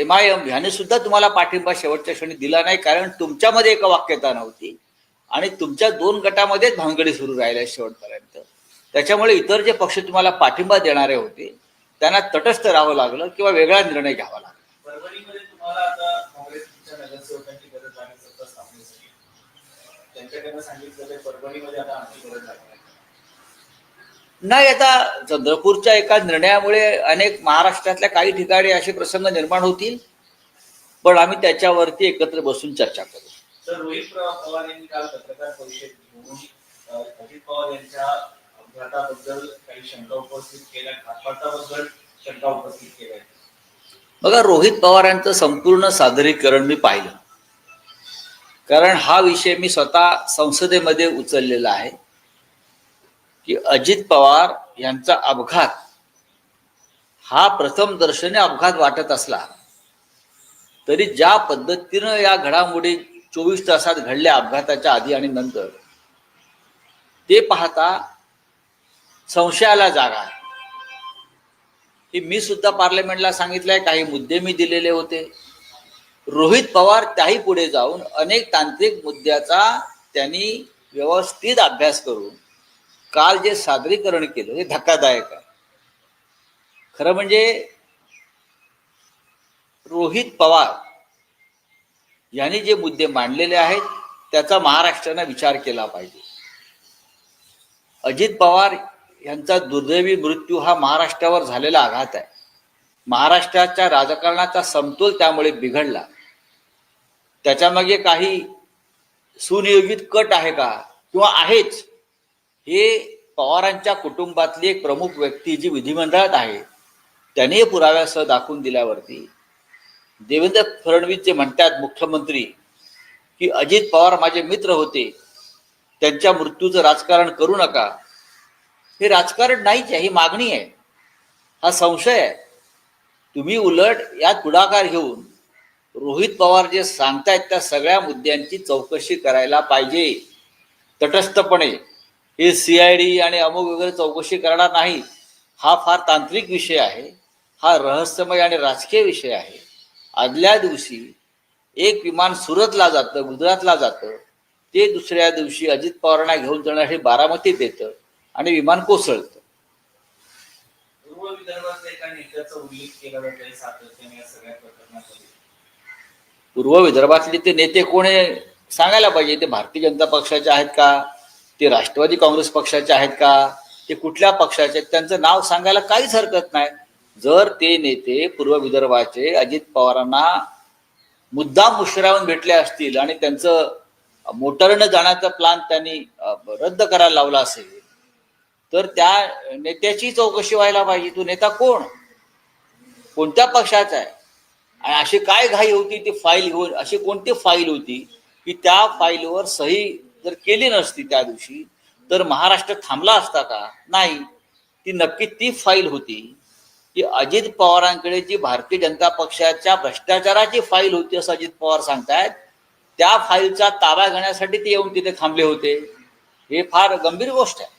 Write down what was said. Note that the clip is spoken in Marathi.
एम आय एम ह्याने सुद्धा तुम्हाला पाठिंबा शेवटच्या क्षणी दिला नाही कारण तुमच्यामध्ये एक वाक्यता नव्हती. आणि तुमच्या दोन गटामध्येच भानगडी सुरू राहिल्या शेवटपर्यंत. त्याच्यामुळे इतर जे पक्ष तुम्हाला पाठिंबा देणारे होते त्यांना तटस्थ राहावं लागलं किंवा वेगळा निर्णय घ्यावा लागला. त्यांच्याकडनं सांगितलं परभणीमध्ये आता आमची गरज लागणार नाही आता चंद्रपूरच्या एका निर्णयामुळे अनेक महाराष्ट्रातल्या काही ठिकाणी असे प्रसंग निर्माण होतील पण आम्ही त्याच्यावरती एकत्र बसून चर्चा करू. तर रोहित पवार यांनी काल पत्रकार परिषद घेऊन अ, अजित पवार यांच्या अपघाताबद्दल काही शंका उपस्थित केल्या. घातपाताबद्दल शंका उपस्थित केल्या. बघा रोहित पवारांचं संपूर्ण सादरीकरण मी पाहिलं. कारण हा विषय मी स्वतः संसदेमध्ये उचललेला आहे. की अजित पवार यांचा अपघात. हा प्रथम दर्शनी अपघात वाटत असला तरी ज्या पद्धतीनं या घडामोडी चोवीस तासात घडल्या अपघाताच्या आधी आणि नंतर ते पाहता संशयाला जागा. आहे की मी सुद्धा पार्लमेंटला सांगितलंय काही मुद्दे मी दिलेले होते. रोहित पवार त्याही पुढे जाऊन अनेक तांत्रिक मुद्द्याचा त्यांनी व्यवस्थित अभ्यास करून काल जे सादरीकरण केलं हे धक्कादायक आहे. खरं म्हणजे रोहित पवार यांनी जे मुद्दे मांडलेले आहेत त्याचा महाराष्ट्रानं विचार केला पाहिजे. अजित पवार यांचा दुर्दैवी मृत्यू हा महाराष्ट्रावर झालेला आघात आहे. महाराष्ट्राच्या राजकारणाचा समतोल त्यामुळे बिघडला. त्याच्यामागे काही सुनियोजित कट आहे का? किंवा आहेच. हे पवारांच्या कुटुंबातली एक प्रमुख व्यक्ती जी विधिमंडळात आहे त्याने पुराव्यासह दाखवून दिल्यावरती देवेंद्र फडणवीस जे म्हणतात मुख्यमंत्री की अजित पवार माझे मित्र होते त्यांच्या मृत्यूचं राजकारण करू नका. हे राजकारण नाहीच आहे ही मागणी आहे. हा संशय आहे. तुम्ही उलट यात पुढाकार घेऊन रोहित पवार जे सांगतायत त्या सगळ्या मुद्द्यांची चौकशी करायला पाहिजे तटस्थपणे. हे सी आय डी आणि अमुक वगैरे चौकशी करणार नाही हा फार तांत्रिक विषय आहे. हा रहस्यमय आणि राजकीय विषय आहे. आदल्या दिवशी एक विमान सुरतला जातं गुजरातला जातं. ते दुसऱ्या दिवशी अजित पवारांना घेऊन जाण्यासाठी बारामतीत येतं आणि विमान कोसळतं. पूर्व विदर्भातले ते नेते कोण सांगायला पाहिजे ते भारतीय जनता पक्षाचे आहेत का? ते राष्ट्रवादी काँग्रेस पक्षाचे आहेत का? ते कुठल्या पक्षाचे आहेत? त्यांचं नाव सांगायला काहीच हरकत नाही. जर ते नेते पूर्व विदर्भाचे अजित पवारांना मुद्दाम मुशरावून भेटले असतील आणि त्यांचं मोटारनं जाण्याचा प्लान त्यांनी रद्द करायला लावला असेल तर त्या नेत्याची चौकशी व्हायला पाहिजे. तो नेता कोण? कोणत्या पक्षाचा आहे? आणि अशी काय घाई होती ती फाईल घेऊन अशी कोणती फाईल होती की त्या फाईलवर सही जर केली नसती त्या दिवशी तर महाराष्ट्र थांबला असता का? नाही. ती नक्की ती फाईल होती. की अजित पवारांकडे जी भारतीय जनता पक्षाच्या भ्रष्टाचाराची फाईल होती असं अजित पवार सांगतायत त्या फाईलचा ताबा घेण्यासाठी ते येऊन तिथे थांबले होते. हे फार गंभीर गोष्ट आहे.